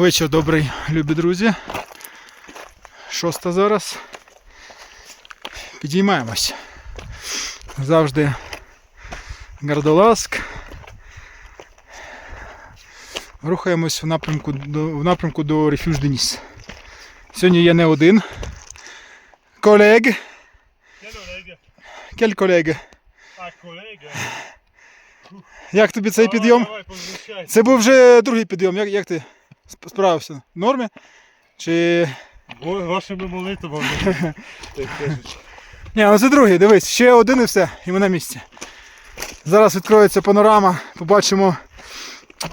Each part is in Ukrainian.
Вечір добрий, любі друзі. Шоста зараз. Підіймаємось. Завжди гардоласк. Рухаємось в напрямку до, в напрямку до Рефюж Деніс. Сьогодні я не один. Колег. Кель колеги. Ah, collega. Як тобі цей підйом? Це був вже другий підйом. Як, як ти справився? В нормі? Чи. Вашими молитвами. Ні, ну це другий, дивись, ще один і все, і ми на місці. Зараз відкроється панорама, побачимо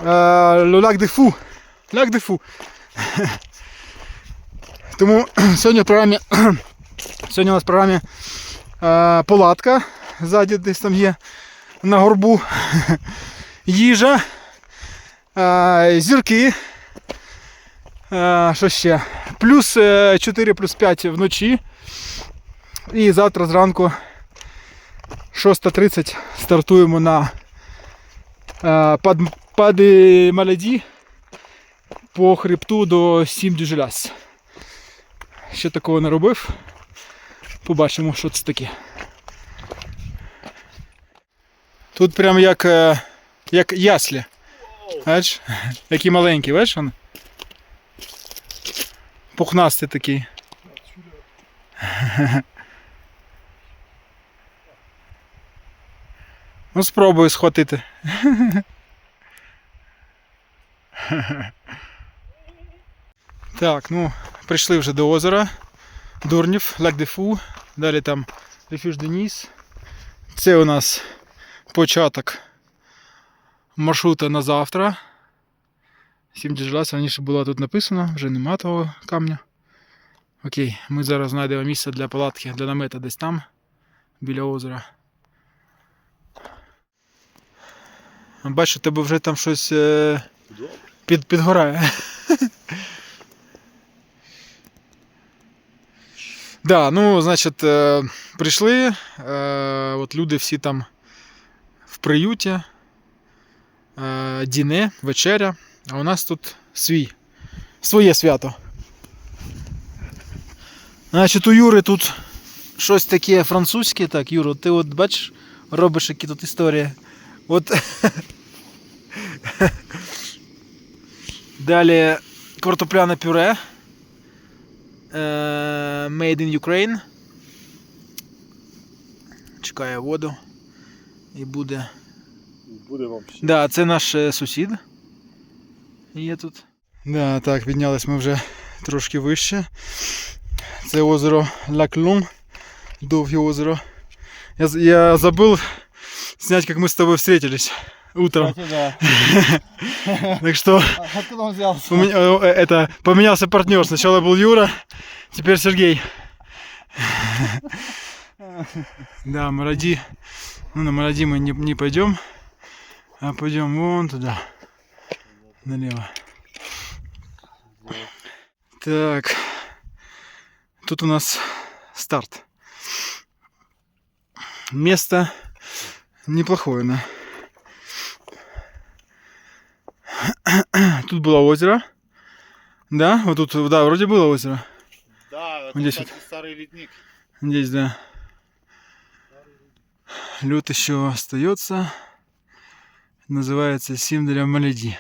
е, Люляк де Фу. Ляк де Фу. Тому сьогодні в програмі, сьогодні у нас в програмі е, палатка, ззаді десь там є на горбу, їжа, е, зірки. Е, що ще? Плюс е, 4 плюс 5 вночі. І завтра зранку 6.30 стартуємо на е, пади Маляді по хребту до 7 дюжеляс. Ще такого не робив. Побачимо, що це таке. Тут прям як, е, як яслі. Бачиш? Які маленькі, бачиш вони? Пухнастий такий. Ну, спробую схватити. Так, ну, прийшли вже до озера. Дурнів, Лак де Фу. Далі там Рефюж Деніс. Це у нас початок маршрута на завтра. 7 діжлас, раніше було тут написано, вже нема того камня. Окей, ми зараз знайдемо місце для палатки, для намета десь там, біля озера. Бачу, тебе вже там щось е, під, підгорає. Да, ну, значить, е, прийшли, е, от люди всі там в приюті, е, діне, вечеря, а у нас тут свій, своє свято. Значить, у Юри тут щось таке французьке. Так, Юро, ти от бачиш, робиш які тут історії. От. Далі картопляне пюре. Е, Made in Ukraine. Чекає воду. І буде. Буде вам. Да, це наш е, сусід. Є тут. Да, так, піднялись ми вже трошки вище. Це озеро Лаклун. Довге озеро. Я, я забыл снять, как мы с тобой встретились утром. Так что взялся? у меня, э, это поменялся партнер. Сначала был Юра, теперь Сергей. Да, Маради. Ну, на Маради мы не, не пойдем, а пойдем вон туда, налево. Так, тут у нас старт. Место неплохое, да. Тут было озеро. Да, вот тут, да, вроде было озеро. Да, Вот здесь вот. старий літник. Здесь, да. Лед еще остается. Называется Симделя Маляди.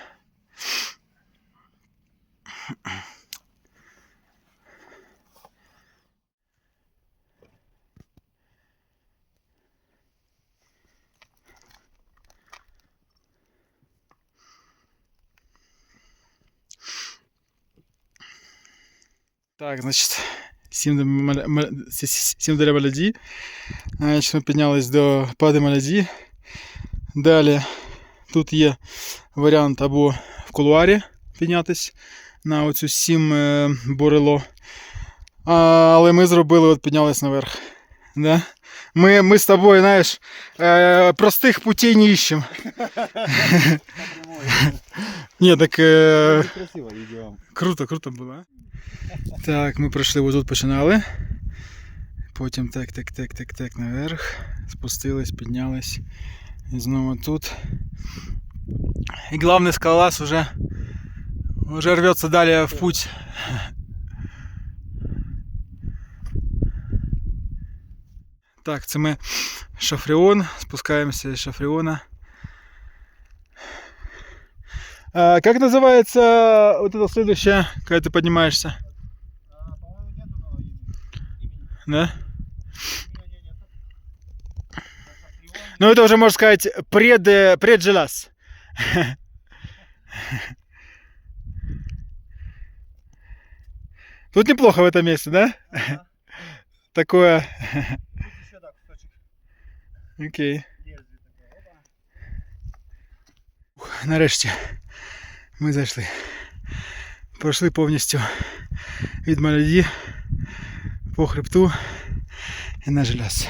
Так, значить, Сімделя Маляді. Значить, ми піднялись до Пади Маляді. Далі тут є варіант або в кулуарі піднятись на оцю сім е, борело. А, але ми зробили, от піднялись наверх. Да? Ми, ми з тобою, знаєш, е, простих путей не іщемо. Ні, так е, Красиво відео. Круто, круто було. Так, ми пройшли ось тут починали. Потім так, так, так, так, так, наверх. Спустились, піднялись. І знову тут. І головний скалолаз уже, Уже рвется далее в путь. Так, це ми Шафріон, спускаємося з Шафріона. А, как называется вот это следующее, когда ты поднимаешься? Да? Ну, это уже, можно сказать, пред, э, преджелаз. Тут неплохо в этом месте, да? Ага. Такое. Окей. Опа. Нарешті ми зайшли. Пройшли повністю від Маляді по хребту і на желяз.